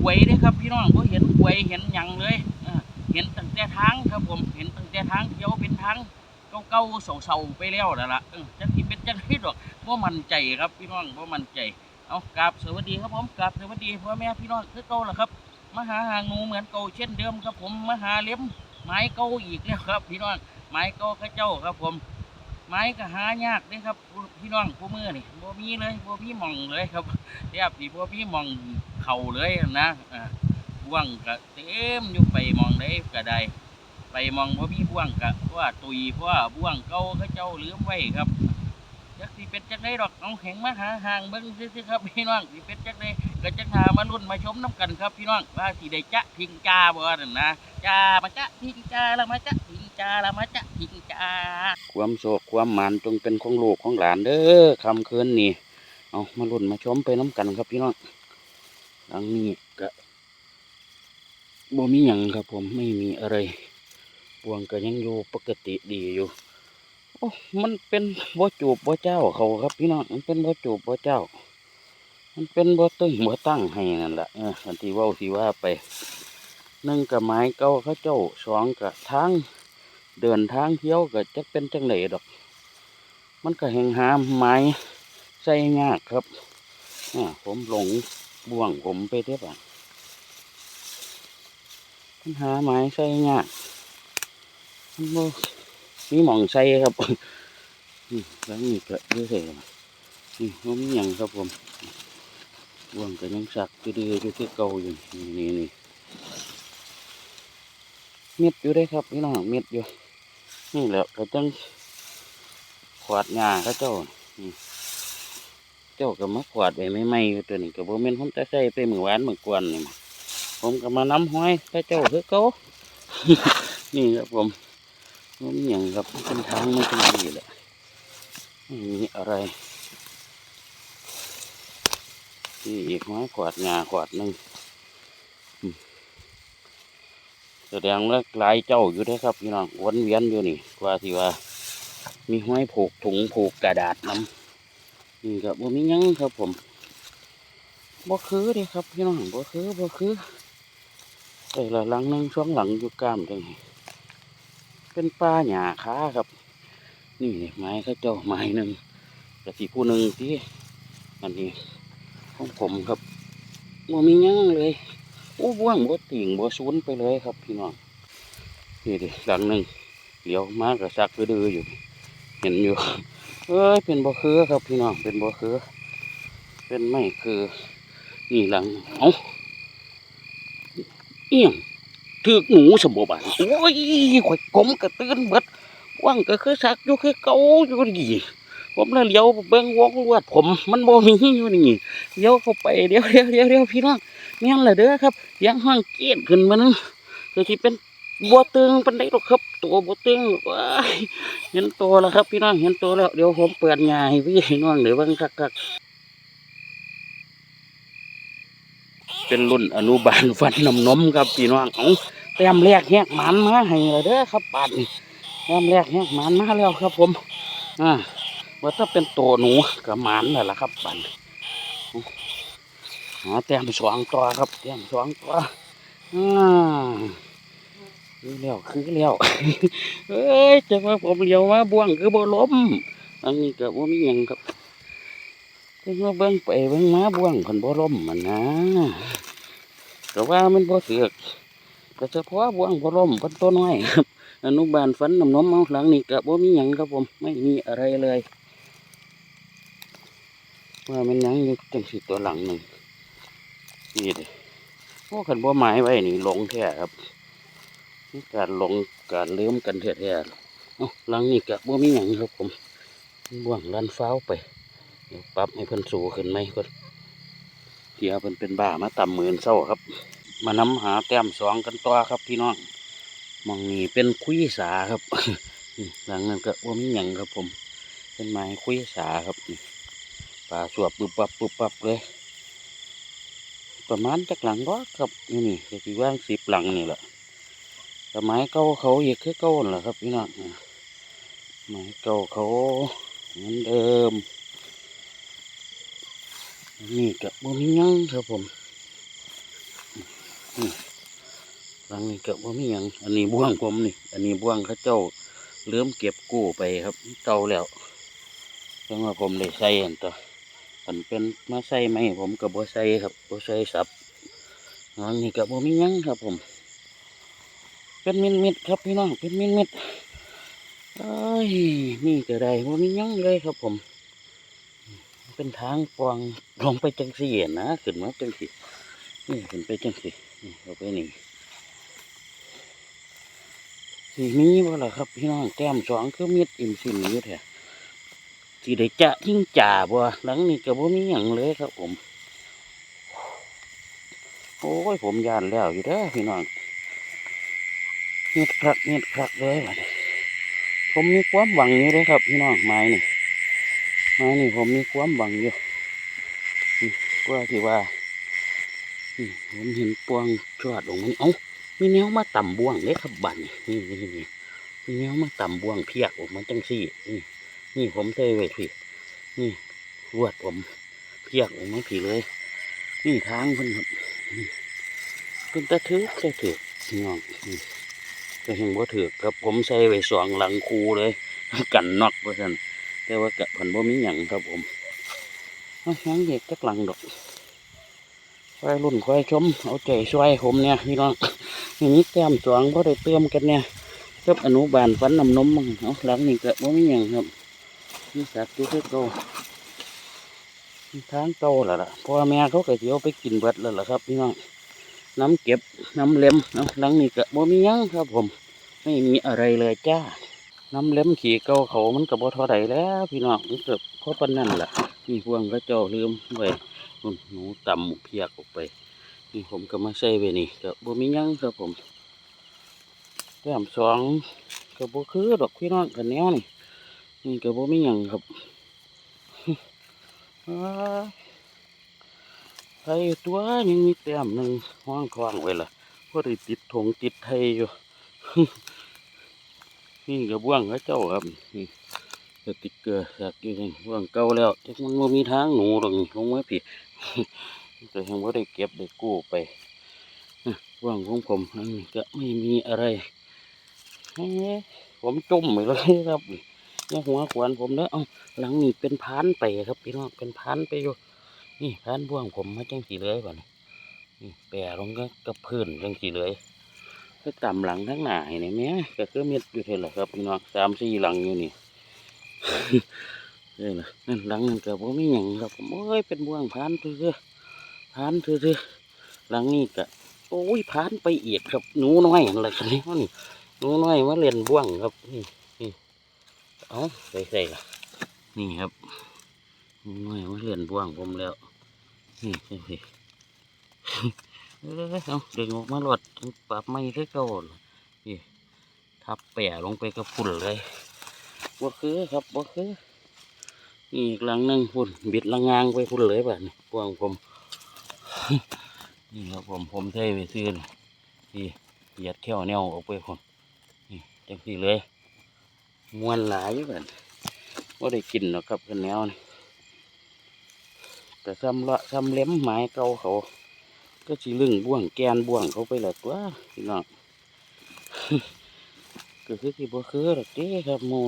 หวยเด้ครับพี่น้องบ่เห็นหวยเห็นหยังเลยเห็นตั้งแต่ทางครับผมเห็นตั้งแต่ทางเดียวเป็นทางเก่าๆเศร้าๆไปแล้วนั่นล่ะจักสิเป็นจังไดดอกบ่มั่นใจครับพี่น้องบ่มั่นใจเอากราบสวัสดีครับผมกราบสวัสดีพ่อแม่พี่น้องคือเก่าล่ะครับมาหาหางหนูเหมือนเก่าเช่นเดิมครับผมมาหาเล็มไม้เก่าอีกแล้วครับ พี่น้องไม้เก่าข้าเจ้าครับผม ไม้ก็หายากเด้ครับพี่น้องผู้มือนี่บ่มีเลยบ่มีมองเลยครับแทบสิบ่มีมองเข้าเลยนะอ่าบ่วงก็เต็มอยู่ไปมองได้ก็ได้ ไปมองบ่มีบ่วงก็เพราะว่าตุยเพราะว่าบ่วงเก่าเขาเจ้าลืมไว้ครับจักสิเป็นจังได้ดอกเอาแหงมาหาห่างเบิ่งซื่อครับพี่น้องสิเป็นจังได้ก็จังหามาลุ้นมาชมน้กันครับพี่น้องว่าสิได้จะพิงจ้าบ่นั่นนะจ้ามาจะพิงจ้าละมาจะพิง จาละมาจะพิงจาความโศกความหมานจงเป็นของลูกของหลานเด้อคำคืนนี้เอามาลุ้นมาชมไปน้ำกันครับพี่น้องหลังนี้ก็บ่มีหยังครับผมไม่มีอะไรปวงก็ยังอยู่ปกติดีอยู่โอ้มันเป็นบ่จูบบ่เจ้าเขาครับพี่น้องมันเป็นบ่จูบบ่เจ้า มันเป็นบ่ตึงบ่ตั้งให้นั่นแหละเอออันที่ว้าที่ว่าไปหนึ่งกับไม้เก่าเขาเจ้าสองกับทาง เดินทางเที่ยวก็จะเป็นจังไหนดอก มันก็แหงหามไม้ใส่ยากครับอ่าผมหลงบ่วงผมไปเท่าไหร่มันหาไม้ใส่ยากมันบ่มีหมองใส่ครับแล้วนี่ก็เรื่อยๆนี่ผมยังครับผมบ่วงก็ยังสักดื้อๆอยู่คือเก่าอยู่นี่นี่นี่เม็ดอยู่ได้ครับพี่น้องเม็ดอยู่ นี่แหละก็จังขวาดงาเขาเจ้านี่เจ้าก็มาขวาดไว้ไม่ไม่ๆอยู่ตัวนี้ก็บ่แม่นผมแต่ใส่ไปมื้อวานมือกวนนี่มาผมก็มาน้ำห้อยเขาเจ้าคือเก่านี่ครับผมบ่มีหยังครับเป็นทางมันเป็นนี่แหละไม่มีอะไรนี่อีกห้อยขวาดงาขวาดหนึ่ง แสดงว่าหลายเจ้าอยู่ด้ครับพี่น้องวนเวียนอยู่นี่กว่าที่ว่า มีห้อยผูกถุงผูกกระดาษน้ำนี่ครับบ่มียังครับผมบ่คือเด้ครับพี่น้องบ่คือบ่คือแต่ละหลังนึงช่วงหลังอยู่กล้ามจังนี้เป็นป้าหญ้าค้าครับ นี่ไม้เขาเจ้าไม้หนึ่งแต่ที่ผู้หนึ่งที่อันนี้ของผมครับบ่มียังเลย โอ้บ่วงบ่ติ่งบ่สูญไปเลยครับพี่น้องนี่ดิหลังหนึ่งเลี้ยวมากระซักไปดื้ออยู่ เห็นอยู่เอ้ยเป็นบ่คือครับพี่น้องเป็นบ่คือ เป็นไม่คือนี่หลังเอาเอี่ยงถือหนูสมบูรณ์โอ้ยข่อยกลมกระตื้นเบิดว่างก็คือสักอยู่คือเกาอยู่ดีผมเลยเลี้ยวเบิ่งวงลวดผม มันบ่มีอยู่นี่เลี้ยวเข้าไปเดี๋ยวเดี๋ยวเดี๋ยวเดี๋ยวพี่น้อง แม่นละเด้อครับยังห้องเกียดขึ้นมานึงคือที่เป็นบัวตึงเป็นได้หรอกครับ ตัวบัวตึงว้าเห็นตัวแล้วครับ พี่น้องเห็นตัวแล้วเดี๋ยวผมเปิดงาให้พี่น้องเดี๋ยวบิ่งคักเป็นรุ่นอนุบาลฟันน้ำนมครับพี่น้องเอาแต้มแรกแหกหมันมาให้เลยเด้อครับปาดนี่แต้มแรกแหกหมันมาแล้วครับ ผม อ่าว่าถ้าเป็นตัวหนูกับหมันนั่นแหละครับปัน หาแต้มสองตัวครับแต้มสองตัวอ่าคือแล้วคือแล้วเอ้ยจังว่าผมเลี้ยวมาบ่วงคือบ่ล้มอันนี้ก็บ่มีหยังครับจังว่าเบิ่งไปเบิ่งมาบ่วงเพิ่นบ่ล้มมันนะก็ว่ามันบ่เถือกก็เฉพาะบ่วงบ่ล้มเพิ่นตัวน้อยครับอนุบาลฝันน้ำนมเอาหลังนี้ก็บ่มีหยังครับผมไม่มีอะไรเลยว่ามันยังอยู่จังสิตัวหลังหนึ่ง นี่เด้โอ้คันบ่หมายไว้นี่หลงแท้ครับมีการหลงการลืมกันแท้ๆเอ้าหลังนี้กะบ่มีหยังครับผมบ่วงลันฟ้าวไปเดี๋ยวปรับให้เพิ่นสูขึ้นไหมก่อนเดี๋ยวเพิ่นเป็นบ้ามาต่ำหมื่นเศร้าครับ มานำหาแต้มสองกันต่อครับพี่น้องมองนี้เป็นคุยสาครับหลังนั้นก็บ่มีหยังครับผม เป็นไม้คุยสาครับปลาสวบปุบปับปุบปับเลย ประมาณจักหลังก็ครับนี่นี่ก็สิว่างสิบหลังนี่แหละสมัยเก่าเขาอีกคือเก่านั่นแหละครับพี่น้องสมัยเก่าเขาเหมือนเดิมนี่กับบ่มียังครับผมหลังนี้ก็บ่มียังอันนี้บ่วงผมนี่ อันนี้บ่วงเขาเจ้าเริ่มเก็บกู้ไปครับเก่าแล้วจังว่าผมได้ใส่อันตัว มันเป็นมาใส่ไหมผมก็บ่ใส่ครับบ่ใส่สับหลังนี้ก็บ่มียังครับผม เป็นมิดมิดครับพี่น้องเป็นมิดมิดเอ้ยนี่ก็ได้บ่มียังเลยครับผม เป็นทางปวงลงไปจังสี่นะขึ้นมาจังสี่นี่ขึ้นไปจังสี่นี่เอาไปนี่สีมีบ่ล่ะครับพี่น้องแก้มสองคือมีดอิ่มสิมอยู่แท้ สีได้จะยิ่งจ่าบ่หลังนี้ก็บ่มีหยังเลยครับผม โอ้ยผมยานแล้วอยู่เด้อพี่น้องเงียครักเงียครักเลยบัดนี้ผมมีความหวังอยู่เลยครับ พี่น้องไม้นี่ไมานี่ผมมีความหวังอยู่กว่าที่ว่าผมเห็นปวงชอดลงมันเอ้ามีแนวมาต่ำบ่วงเลยครับบัดนี่นี่นี่นี่มีแนวมาต่ำบ่วงเพียกออกมาจังสี่นี่ นี่ผมเทไว้พี่ นี่รวดผมเพียกออกมาพี่เลย นี่ทางเพิ่นครับเป็นตะถือตะถือน้องนี่แต่เห็นว่าถือกับผมใส่ไว้สองหลังคูเลย กันนอกว่าซั่นแต่ว่ากะผันบ่มีหยังครับผมเอาหยังเด็กจักหลังดอกควายรุ่นควายชม เอาใจช่วยผมเนี่ยพี่น้องอย่างนี้แต้มสวงบ่ได้เติมกันเนี่ยกับอนุบาลฟันนำนมมั่งเอาหลังนี่กะบ่มีหยังครับ นี่สัตว์อยู่คือเก่าทางเก่าแล้วล่ะพ่อแม่เขาก็สิเอาไปกินเบิดแล้วล่ะครับพี่น้องน้ำเก็บน้ำเล็มเอาหลังนี่กะบ่มียังครับ ผม ไม่มีอะไรเลยจ้าน้ำเล็มขี่เก่าเขามันกับบ่ท่าใดแล้ว พี่น้องมันเกือบเพราะปานนั่นแหละนี่พวงก็เจ้าลืมไว้นู่นหนูต่ำเพียกออกไปนี่ผมก็มาใส่ไว้นี่ก็บ่มียังครับผมแต้มสองก็บ่คือดอกพี่น้องกันแนวนี่ นี่ก็บ่มีหยังครับไทยตัวยังมีแต้มหนึ่งห้องคลองไว้ล่ะพอได้ติดธงติดไทยอยู่ นี่กระบ่วงเขาเจ้าครับนี่สติกเกอร์จากอยู่นี่บ่วงเก่าแล้วแต่มันบ่มีทางหนูหรอกนี่ลงไว้ผิดแต่ยังบ่ได้เก็บได้กู้ไปอะบ่วงของผมอันนี้ก็ไม่มีอะไรผมจุ่มไปเลยครับ นี่อย่าหัวขวานผมเด้อเอาหลังนี้เป็นพานไปครับพี่น้องเป็นพานไปอยู่นี่พานบ่วงผมมาจังสีเลยบ่นี่นี่แปะลงก็กับพื้นจังสีเลยก็ต่ำหลังทั้งหน้าให้นี่แหม่ก็คือเม็ดอยู่เท่าไหร่ครับพี่น้องสามสี่หลังอยู่นี่เอ้ยนะนั่นหลังนั่นก็บ่มีหยังครับผมโอ้ยเป็นบ่วงพานเถื่อพานเถื่อหลังนี้ก็โอ้ยพานไปเอีกครับหนูน้อยอะไรกันนี่นี่หนูน้อยมาเล่นบ่วงครับนี่ เอาใส่ใส่นี่ครับน้อยมาเลื่อนบ่วงผมแล้ว นี่ใช่เออเอาเด็กออกมาหลดปรับไม่คือเก่าล่ะนี่ทับแปะลงไปกับฝุ่นเลยบ่คือครับบ่คือนี่อีกหลังหนึงฝุ่นบิดละงางไปฝุ่นเลยแบบนี้พวงผมนี่ครับผมผมเทไปซื้อนี่นี่เหยียดแถวแนวออกไปคนนี่จังสี่เลย มวนหลายอยู่แบบว่าได้กินหรอกครับกันแนวนี่แต่ซ้ำละซ้ำเล็มไม้เก่าเขา ก็สิลึงบ่วงแกนบ่วงเขาไปและตัวพี่น้องก็คือที่บ่คือหรอกเด้ครับหมู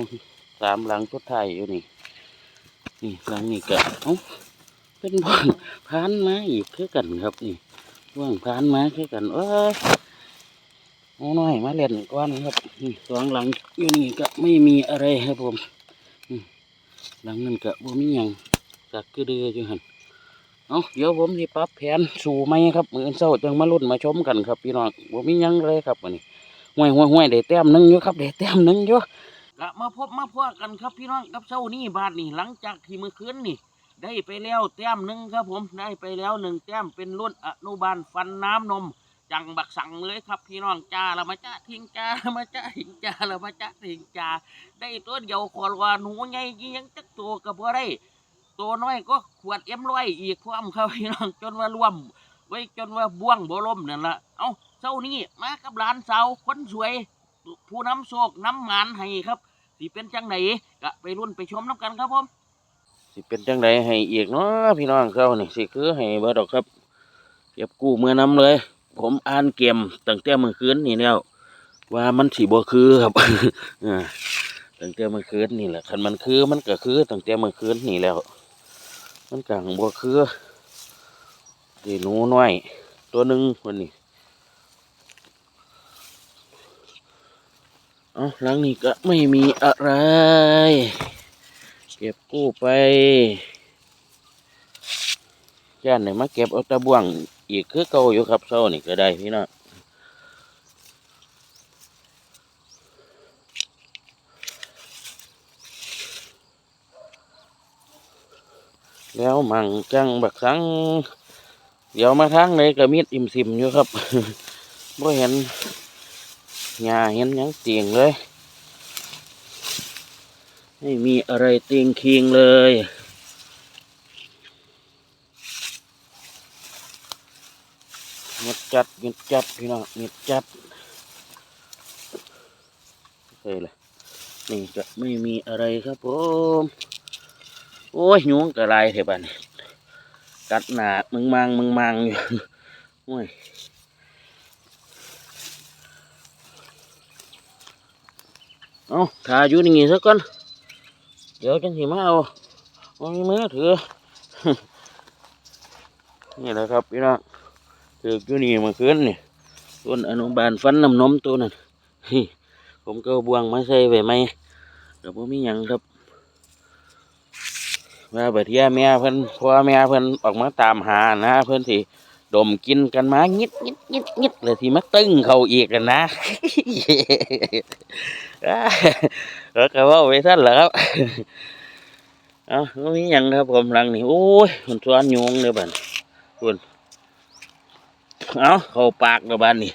สามหลังทุดไทยอยู่นี่ นี่หลังนี่ก็เอ้าเป็นบ่วงพานมาอีกคือกันครับนี่บ่วงพานมาคือกันเอ้ย เอาหน่อยมาเล่นก่อนครับนี่สองหลังอยู่นี่ก็ไม่มีอะไรครับผมหลังนั้นก็บ่มีหยังจากคือเดือยู่หันเอาเดี๋ยวผมสิปรับแผนสู่ไหมครับมือนเศร้าจังมาลุ้นมาชมกันครับพี่น้องผมมีหยังเลยครับวันนี้ห่วยห่วยห่วยได้แต้มหนึงอยู่ครับได้แต้มหนึงอยู่กะมาพบมาพบกันครับพี่น้องกับเช้านี้บาทนี่หลังจากที่เมื่อคืนนี่ ได้ไปแล้วแต้มหนึ่งครับผมได้ไปแล้วหนึ่งแต้มเป็นรุ่นอนุบาลฟันน้ำนม จังบักสั่งเลยครับพี่น้องจ้าละมาจ้าทิ้งจ้าละมาจ้าทิ้งจ้าละมาจ้าทิ้งจ้าได้ตัวเดียวขอว่าหนูไงยังจักตัวกับบ่ได้ตัวน้อยก็ขวดเอ็มร้อยอีกพร้อมครับพี่น้องจนว่ารวม ไว้จนว่าบ่วงบ่ล่มนั่นละเอ้าเจ้านี้มากับหลานสาวคนสวย ผู้น้ำโชคน้ำหมานให้ครับสิเป็นจังไหนก็ไปรุ่นไปชมน้ำกันครับผมสิเป็นจังไหนให้อีกเนาะพี่น้องเขานี่สิคือให้เบิดดอกครับเก็บกู้เมื่อน้ำเลย ผมอ่านเกมตั้งแต่เมื่อคืนนี่แล้ว ว่ามันสิบ่คือครับอตั้งแต่เมื่อคืนนี่แหละคันมันคือมันก็คือตั้งแต่เมื่อคืนนี่แล้ว มันกังบ่คือดีหนูน้อย ตัวหนึ่งคนนี้เอาหลังนี้ก็ไม่มีอะไร เก็บกู้ไปย่านไหนมาเก็บเอาตะบ่วง อีกคือเก่าอยู่ครับเช้านี่ก็ได้พี่น้องแล้วมังจังบักสัง เดี๋ยวมาทางไหนก็มีดอิ่มซิมอยู่ครับบ่เห็นหญ้าเห็นยังเตียงเลย ไม่มีอะไรเตียงเคียงเลยเงียบ จัดเงียบจัดพี่น้องเงียบจัดเฮ้ยเลยนี่ก็ไม่มีอะไรครับผมโอ้ยยุงกระไรเถอะบ้านนี้กัดหนามึงมังมึงมังอยู่โอ้ยเอาถ่ายอยู่นี่สักก่อนเดี๋ยวจังสิมาเอาเอามือถือนี่แหละครับพี่น้อง ถืออยู่นี่มาคืนนี่ต้นอนุบาลฟันน้ำนมตัวนั้นผมก็บวงมาใส่ไว้ไหมเดี๋ยวผมมีหยังครับว่าเบิดเทียแม่เพิ่นพ่อแม่เพิ่นออกมาตามหานะเพิ่นสิดมกินกันมางิดงิดงิดงิดเลยที่มาตึงเขาอีกกันนะแล้วก็ว่าไว้ท่านแหละครับเอาก็มีหยังครับผมหลังนี่โอ้ยมันสวนยงเลยบัดคุณ เอาเข้าปากเลยบัดนี่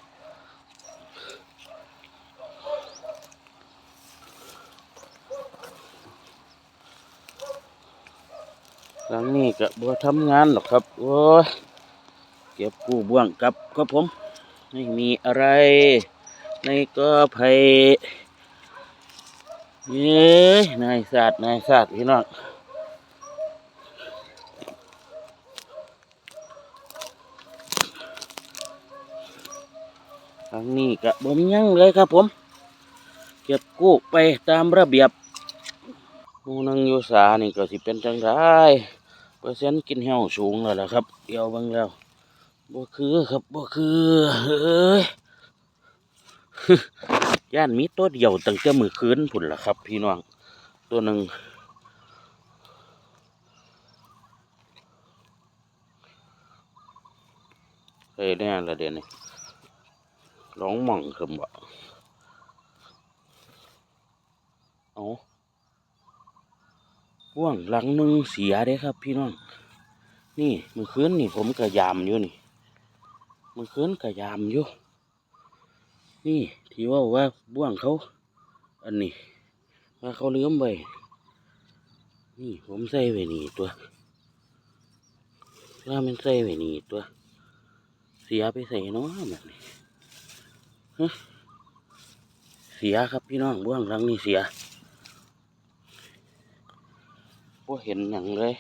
หลังนี้ก็บ่ทำงานหรอกครับ โอ้ยเก็บกู้บ่วงกลับครับผม ไม่มีอะไร ในก็ไผ่เย้นายศาสตร์นายศาสตร์พี่น้อง ก็บ่มียังเลยครับผม เก็บกู้ไปตามระเบียบมูนังยูสานี่ก็สิเป็นจังได้เปอร์เซ็นต์กินเหี่ยวสูงแล้วล่ะครับเดี๋ยวบิ่งแล้วบ่คือครับบ่คือเอ้ยย่านมีตัวเดียวตั้งแต่มือคืนพุ่นล่ะครับ พี่น้องตัวหนึ่งเฮ้ยแน่ละเดี๋ยวนี้ ร้องหม่องคือบ่เอาว่วงหลังนึ่งเสียเด้ครับ พี่น้อง นี่มือคืนนี่ผมกระยามอยู่นี่มือคืนกระยามอยู่ นี่ที่ว่าว่าบ่วงเขา อันนี้ว่าเขาเลื้อมไว้นี่ผมใส่ไว้นี่ตัวว่ามันใส่ไว้นี่ตัว เสียไปใส่นาะแบบนี้ เสียครับพี่น้องบ่วงหลังนี่เสียพวเห็นหนังเลย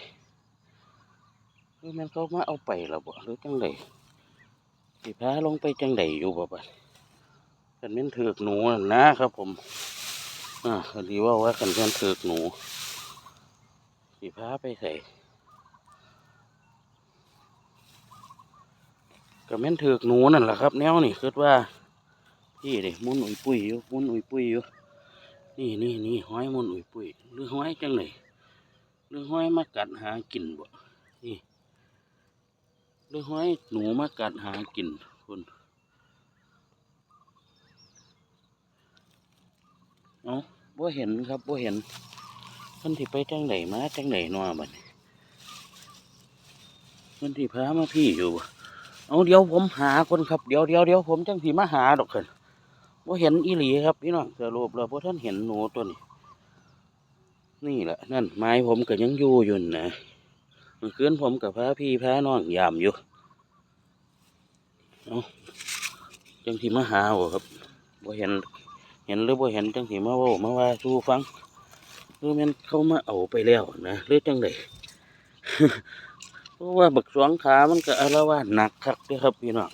หรือมันเขามาเอาไปแล้วบ่หรือจังไดสิพาลงไปจังไดอยู่บ่บัดกันเป็นถือกหนูน่ะนะครับผม อ่าพอดีว่าว่ากันเป็นถือกหนูสีพ้าไปใส่ก็แม่นถือกหนูนั่นแหละครับ แนวนี่คิดว่า พี่เด็มุนอุ่ยปุ้ยอยู่มุนอุ่ยปุ้ยอยู่นี่นี่นี่ห้อยมุนอุ่ยปุ้ยหรือห้อยจังเลยหรือห้อยมากัดหากินบ่นี่หรือห้อยหนูมากัดหากินคุณเอาบ่เห็นครับบ่เห็นเพิ่นที่ไปจังไดมาจังไดนัวบัดนี้เพิ่นที่พามาพี่อยู่บ่เอาเดี๋ยวผมหาคนครับเดี๋ยวเดี๋ยวเดี๋ยวผมจังสิมาหาดอกเพิ่น บ่เห็นอีหลีครับพี่น้องสรุปแล้วบ่ท่านเห็นหนูตัวนี้ นี่แหละนั่นไม้ผมก็ยังอยู่อยู่นะมื่อคืนผมกับพาพี่พาน้องยามอยู่เอาจังสิมาหาบ่ครับบ่เห็น เห็นหรือบ่เห็นจังสิมาว่ามาว่าสู้ฟังรือแมันเข้ามาเอาไปแล้วนะหรือจังไดเพราะว่าบักสวงขามันก็อาละวาดหนักคักเด้ครับพี่น้อง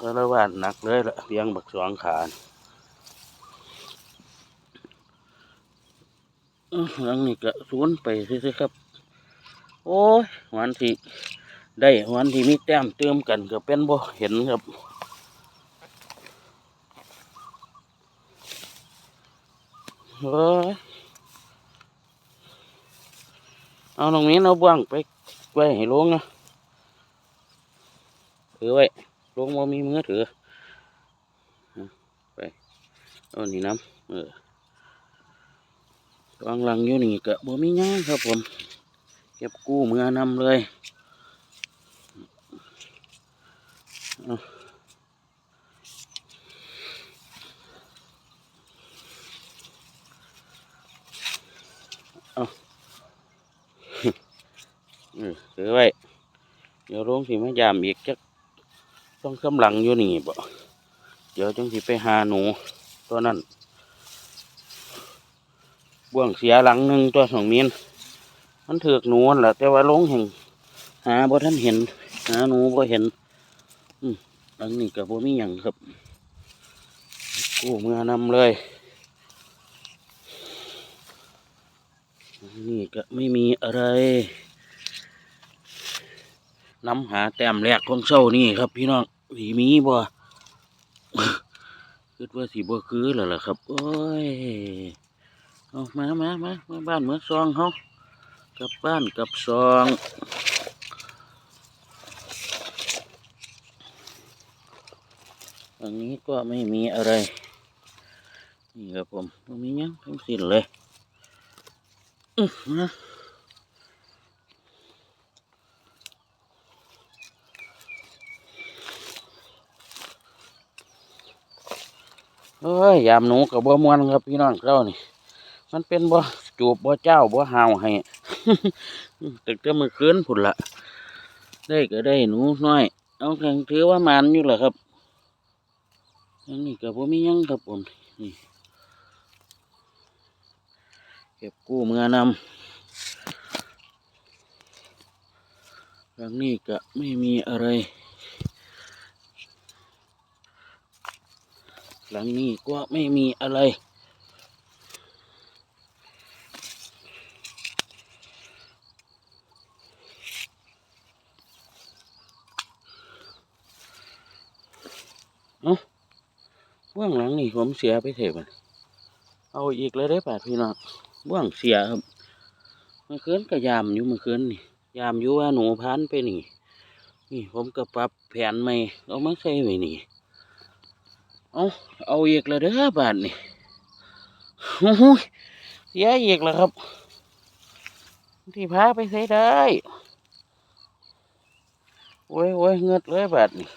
ก็ระวาดหนักเลยละเลี้ยงบักสองขานี่อื้อหลังนี่ก็สวนไปซื่อครับ โอ้ยวันที่ได้วันที่มีแต้มเติมกันก็เป็นบ่เห็นครับเฮ้ยเอาตรงนี้เอาบ้างไปไว้ให้ลงนะถือไว้ ลงมามีมือถือเอาไปเอานี่น้ำเออวางลังอยู่นี่ก็บ่มีหยังครับผมเก็บกู้มือนำเลยเอาเอาเออถือไว้ เดี๋ยวลงสิมายามอีกจัก ต้องกำลังอยู่นี่บ่เดี๋ยวจังสิไปหาหนู ตัวนั้นบ่วงเสียหลังหนึ่งตัวสองมีนมันถือกหนูนั่นแหละแต่ว่าลงแห่งหาบ่ท่านเห็น หาหนูบ่เห็น อืมหลังนี้ก็บ่มีหยังครับกู้เมื่อนำเลยนี่ก็ไม่มีอะไรน้ำหาแต้มแรกของเช้านี่ครับพี่น้อง สีมีบ่คิดว่าสีบ่คือแล้วล่ะครับ โอ้ยเอามามามามาบ้านเมืองซองเขากลับบ้านกลับซอง อันนี้ก็ไม่มีอะไร นี่ครับผมไม่มีหยังทั้งสิ้นเลย อือมา เอ้ยยามหนูกับบัวมวนครับพี่น้องเจ้านี่มันเป็นบ่จูบบ่เจ้าบ่หาวให้ตึกแต่มือคืนผุนละได้ก็ได้หนูน้อย เอาแข่งถือว่ามันอยู่แหละครับอันนี้กับบ่มียังครับผมนี่เก็บกู้เมื่อนำทางนี้ก็ไม่มีอะไร หลังนี้ก็ไม่มีอะไร เอาเบื้องหลังนี่ผมเสียไปเถอะมันเอาอีกเลยได้ป่ะพี่น้องเบื้องเสียครับเมื่อคืนก็ยามอยู่เมื่อคืนนี่ยามอยู่ว่าหนูพันไปนี่ นี่ผมก็ปรับแผนใหม่เอามาใส่ไว้นี่ เอาเอาอีกแล้วเด้อบาทนี่โอ้โหเสียอีกแล้วครับ ที่พาไปใส่ได้โอ้ยโอ้ยเงือดเลยบาทนี่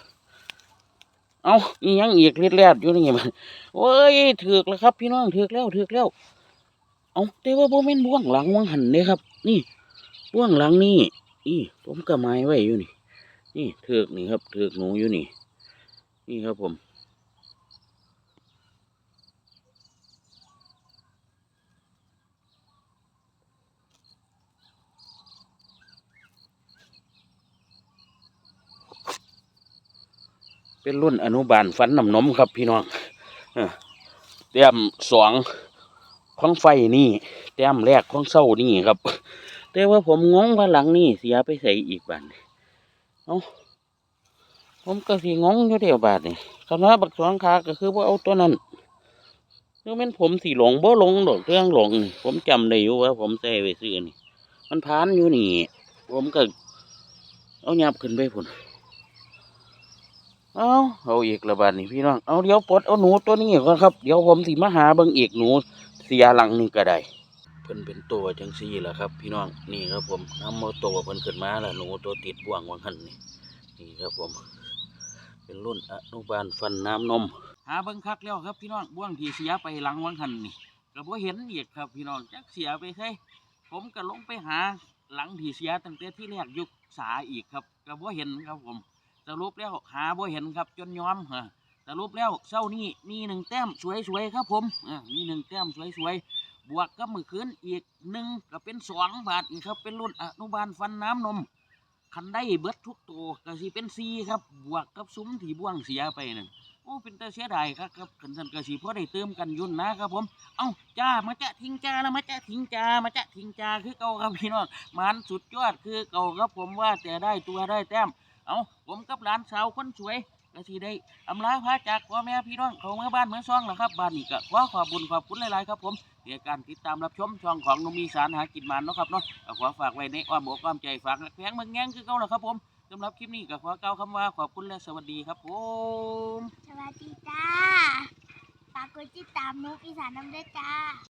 เอาอีหยังอีกเลียดแลดอยู่นี่มันโอ้ยถือกแล้วครับ พี่น้องถือกแล้วถือกแล้ว เอาแต่ว่าโบแม่นบ่วงหลังวังหันเลยครับ นี่บ่วงหลังนี่นี่ผมก็ไม้ไว้อยู่นี่ นี่ถือกนี่ครับถือกหนูอยู่นี่ นี่ครับผม เป็นรุ่นอนุบาลฟันน้ำนมครับพี่น้องเต้มสองของไฟนี่แต้มแรกของเศร้านี่ครับ แต่ว่าผมงงว่าหลังนี่เสียไปใส่อีกบาทนี่เอ้าผมก็สิงงอยู่เดียวบาทนี่คำว่าบักสองขาก็คือว่าเอาตัวนั้นคือแม่นผมสีหลงบ่หลงดอกเรื่องหลงนี่ผมจำได้อยู่ว่า ผมใส่ไปซื้อนี่ มันพานอยู่นี่ ผมก็เอาหยับขึ้นไปพุ่ เอาเอาอีกระบาดนี่พี่น้อง เอาเดี๋ยวปลดเอาหนูตัวนี้ก่อนครับ เดี๋ยวผมสิมาหาเบิ่งอีกหนูเสียหลังนี่ก็ได้ เพิ่นเป็นตัวจังซี่แหละครับ พี่น้อง นี่ครับผมนำเอาตัวเพิ่นขึ้นมาแล้วหนูตัวติดบ่วงวังหันนี่ นี่ครับผม เป็นรุ่นอนุบาลฟันน้ำนม หาเบิ่งคักแล้วครับพี่น้อง บ่วงที่เสียไปหลังวังหันนี่ก็บ่เห็นอีกครับพี่น้องจักเสียไปไสผมก็ลงไปหาหลังที่เสียตั้งแต่ที่แรกยุคสาอีกครับก็บ่เห็นครับผม สรุปแล้วหาบ่เห็นครับจนยอมฮะสรุปแล้วเช้านี้มีหนึ่งแต้มสวยๆครับผมอ่ามีหนึ่งแต้มสวยๆบวกกับมือคืนอีกหนึ่งก็เป็นสองบาทนี่ครับเป็นรุ่นอนุบาลฟันน้ำนมคันได้เบิดทุกตัวก็สิเป็นซีครับบวกกับซุ้มที่บ่วงเสียไปนั่นโอ้เป็นแต่เสียดายครับครับคันซั่นก็สิพอได้เติมกันยุ่นนะครับผม เอ้าจ้ามาจะทิ้งจ้าแล้วมาจะทิ้งจ้ามาจะทิ้งจ้าคือเก่าครับพี่น้องมันสุดยอดคือเก่าครับผมว่าแต่ได้ตัวได้แต้ม เอาผมกับหลานสาวคนสวยก็สิได้อำลาพาจากพ่อแม่พี่น้องเขามาบ้านเมืองซองแล้วครับบ้านนี้ก็ขอขอบคุญขอบคุณหลายๆครับผมในการติดตามรับชมช่องของหนมมีสารหากินมันเนาะครับเนาะขอฝากไว้ในอ้อมอกอ้อมใจฝากแพงเมืองแง่งคือเก่าแล้วครับผมสำหรับคลิปนี้ก็ขอเก่าคำว่าขอบคุณและสวัสดีครับผมสวัสดีจ้าฝากกดติดตามนุกอีสานน้ำด้วยจ้า